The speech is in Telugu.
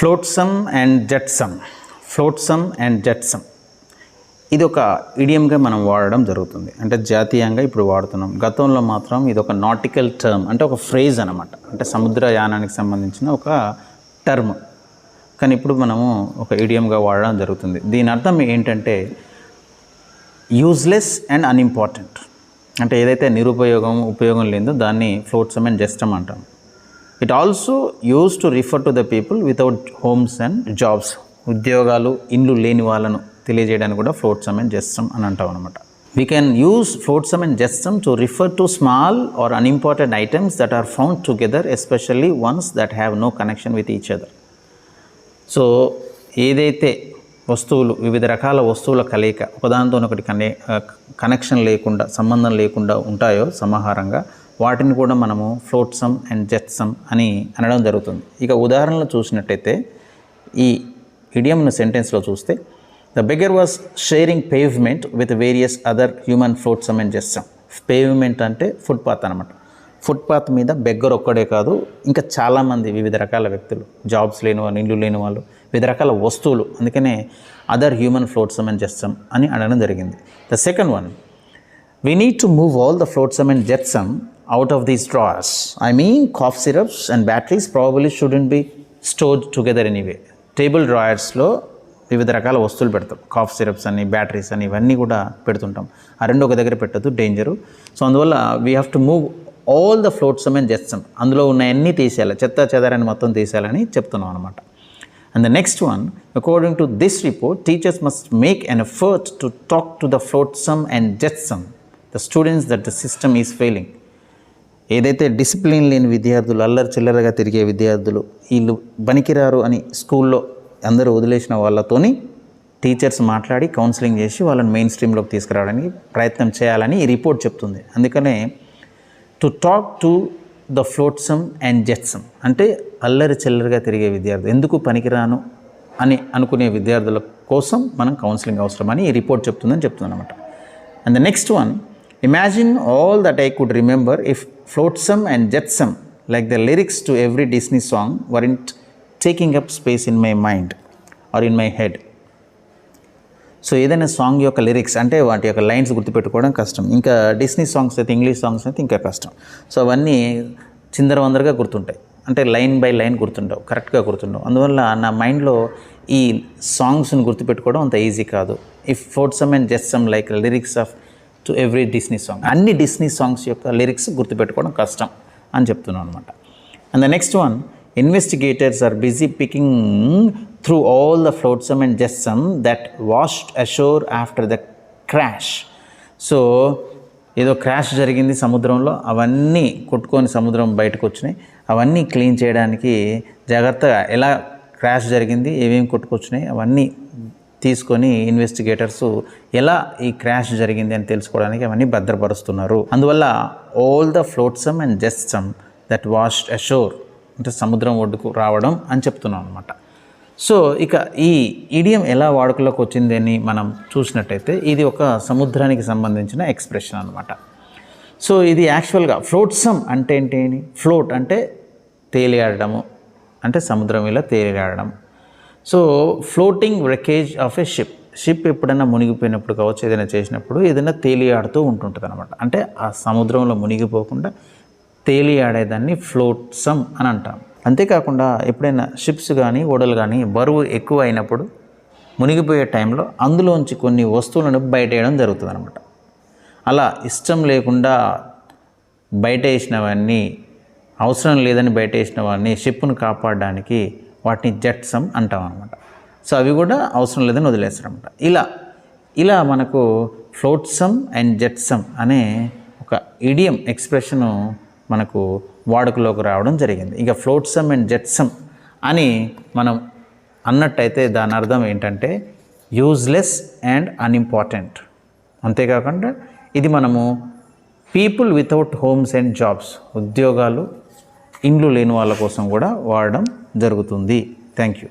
ఫ్లోట్సమ్ అండ్ జెట్సమ్. ఫ్లోట్సమ్ అండ్ జెట్సమ్. ఇది ఒక ఇడియంగా మనం వాడడం జరుగుతుంది. అంటే జాతీయంగా ఇప్పుడు వాడుతున్నాం. గతంలో మాత్రం ఇది ఒక నాటికల్ టర్మ్ అంటే ఒక ఫ్రేజ్ అనమాట. అంటే సముద్రయానానికి సంబంధించిన ఒక టర్మ్. కానీ ఇప్పుడు మనము ఒక ఇడియంగా వాడడం జరుగుతుంది. దీని అర్థం ఏంటంటే యూజ్లెస్ అండ్ అన్ఇంపార్టెంట్ అంటే ఏదైతే నిరుపయోగం ఉపయోగం లేదో దాన్ని ఫ్లోట్సమ్ అండ్ జెస్టమ్ అంటాం. It also use to refer to the people without homes and jobs ఉద్యోగాలు ఇండ్లు లేని వాళ్ళను తెలియజేయడానికి కూడా ఫ్లోట్సమ్ అండ్ జెస్టమ్ అని అంటాం అనమాట we can use flotsam and jetsam to refer to small or unimportant items that are found together especially ones that have no connection with each other so ఏదైతే వస్తువులు వివిధ రకాల వస్తువుల కలయిక ఒకదానితో ఒకటి కనే కనెక్షన్ లేకుండా సంబంధం లేకుండా ఉంటాయో సమాహారంగా వాటిని కూడా మనము ఫ్లోట్సమ్ అండ్ జెట్సమ్ అని అనడం జరుగుతుంది. ఇక ఉదాహరణలు చూసినట్టయితే ఈ ఇడియంను సెంటెన్స్లో చూస్తే the beggar was sharing pavement with various other human flotsam and jetsam pavement అంటే ఫుట్పాత్ అనమాట ఫుట్పాత్ మీద బెగ్గర్ ఒక్కడే కాదు ఇంకా చాలామంది వివిధ రకాల వ్యక్తులు జాబ్స్ లేని వాళ్ళు ఇల్లు లేని వాళ్ళు వివిధ రకాల వస్తువులు అందుకనే other human flotsam and jetsam అని అనడం జరిగింది. The second one we need to move all the flotsam and jetsam out of these drawers. I mean cough syrups and batteries probably shouldn't be stored together anyway table డ్రాయర్స్లో వివిధ రకాల వస్తువులు పెడతాం. కాఫ్ సిరప్స్ అని బ్యాటరీస్ అని ఇవన్నీ కూడా పెడుతుంటాం. ఆ రెండు ఒక దగ్గర పెట్టద్దు డేంజరు సో అందువల్ల we have to move all the floats and చేస్తాం అందులో ఉన్న అన్నీ తీసేయాలి. చెత్త చెదారని మొత్తం తీసేయాలని చెప్తున్నాం అనమాట and the next one according to this report teachers must make an effort to talk to the flotsam and jetsam the students that the system is failing ఏదైతే డిసిప్లిన్ లేని విద్యార్థులు అల్లరి చిల్లరగా తిరిగే విద్యార్థులు వీళ్ళు పనికిరారు అని స్కూల్లో అందరూ వదిలేసిన వాళ్ళతోని టీచర్స్ మాట్లాడి కౌన్సిలింగ్ చేసి వాళ్ళని మెయిన్ స్ట్రీమ్లోకి తీసుకురావడానికి ప్రయత్నం చేయాలని ఈ రిపోర్ట్ చెప్తుంది. అందుకనే to talk to the flotsam and jetsam అంటే అల్లరి చిల్లరగా తిరిగే విద్యార్థులు ఎందుకు పనికిరాను అని అనుకునే విద్యార్థుల కోసం మనం కౌన్సిలింగ్ అవసరమని ఈ రిపోర్ట్ చెప్తుందని చెప్తుంది అనమాట and the next one imagine all that I could remember if flotsam and jetsam like the lyrics to every Disney song were in taking up space in my mind or in my head so ఏదైనా సాంగ్ యొక్క లిరిక్స్ అంటే వాటి యొక్క లైన్స్ గుర్తుపెట్టుకోవడం కష్టం. ఇంకా డిస్నీ సాంగ్స్ అయితే ఇంగ్లీష్ సాంగ్స్ అయితే ఇంకా కష్టం. సో అవన్నీ చిందరవందరగా గుర్తుంటాయి. అంటే లైన్ బై లైన్ గుర్తుండవు కరెక్ట్గా గుర్తుండవు. అందువల్ల నా మైండ్లో ఈ సాంగ్స్ని గుర్తుపెట్టుకోవడం అంత ఈజీ కాదు. If flotsam and jetsam like lyrics of to every Disney song అన్ని డిస్నీ సాంగ్స్ యొక్క లిరిక్స్ గుర్తుపెట్టుకోవడం కష్టం అని చెప్తున్నాను అనమాట and the next one investigators are busy picking through all the flotsam and jetsam that washed ashore after the crash so ఏదో క్రాష్ జరిగింది సముద్రంలో అవన్నీ కొట్టుకొని సముద్రం బయటకు వచ్చినాయి. అవన్నీ క్లీన్ చేయడానికి జాగ్రత్తగా ఎలా క్రాష్ జరిగింది ఏమేమి కొట్టుకొచ్చినాయి అవన్నీ తీసుకొని ఇన్వెస్టిగేటర్స్ ఎలా ఈ క్రాష్ జరిగింది అని తెలుసుకోవడానికి అవన్నీ భద్రపరుస్తున్నారు. అందువల్ల all the flotsam and jetsam that washed ashore అంటే సముద్రం ఒడ్డుకు రావడం అని చెప్తున్నాం అనమాట సో ఇక ఈ ఇడియం ఎలా వాడుకలోకి వచ్చింది అని మనం చూసినట్టయితే ఇది ఒక సముద్రానికి సంబంధించిన ఎక్స్ప్రెషన్ అనమాట సో ఇది యాక్చువల్గా ఫ్లోట్సమ్ అంటే ఏంటి? ఫ్లోట్ అంటే తేలియాడము అంటే సముద్రం ఇలా తేలియాడడం so floating wreckage of a ship ship ఎప్పుడైనా మునిగిపోయినప్పుడు కావచ్చు ఏదైనా చేసినప్పుడు ఏదైనా తేలియాడుతూ ఉంటుంటుంది అనమాట అంటే ఆ సముద్రంలో మునిగిపోకుండా తేలియాడేదాన్ని ఫ్లోట్సమ్ అని అంటాం. అంతేకాకుండా ఎప్పుడైనా షిప్స్ కానీ ఓడలు కానీ బరువు ఎక్కువ అయినప్పుడు మునిగిపోయే టైంలో అందులోంచి కొన్ని వస్తువులను బయటేయడం జరుగుతుంది అనమాట అలా ఇష్టం లేకుండా బయట వేసినవన్నీ అవసరం లేదని బయట వేసిన వాడిని షిప్ను కాపాడడానికి వాటిని జెట్సమ్ అంటాం అనమాట సో అవి కూడా అవసరం లేదని వదిలేస్తారనమాట ఇలా ఇలా మనకు ఫ్లోట్సమ్ అండ్ జెట్సమ్ అనే ఒక ఇడియం ఎక్స్ప్రెషను మనకు వాడుకలోకి రావడం జరిగింది. ఇక ఫ్లోట్సమ్ అండ్ జెట్సమ్ అని మనం అన్నట్టయితే దాని అర్థం ఏంటంటే యూజ్లెస్ అండ్ అన్ఇంపార్టెంట్. అంతేకాకుండా ఇది మనము people without homes and jobs ఉద్యోగాలు ఇండ్లు లేని వాళ్ళ కోసం కూడా వాడడం జరుగుతుంది. Thank you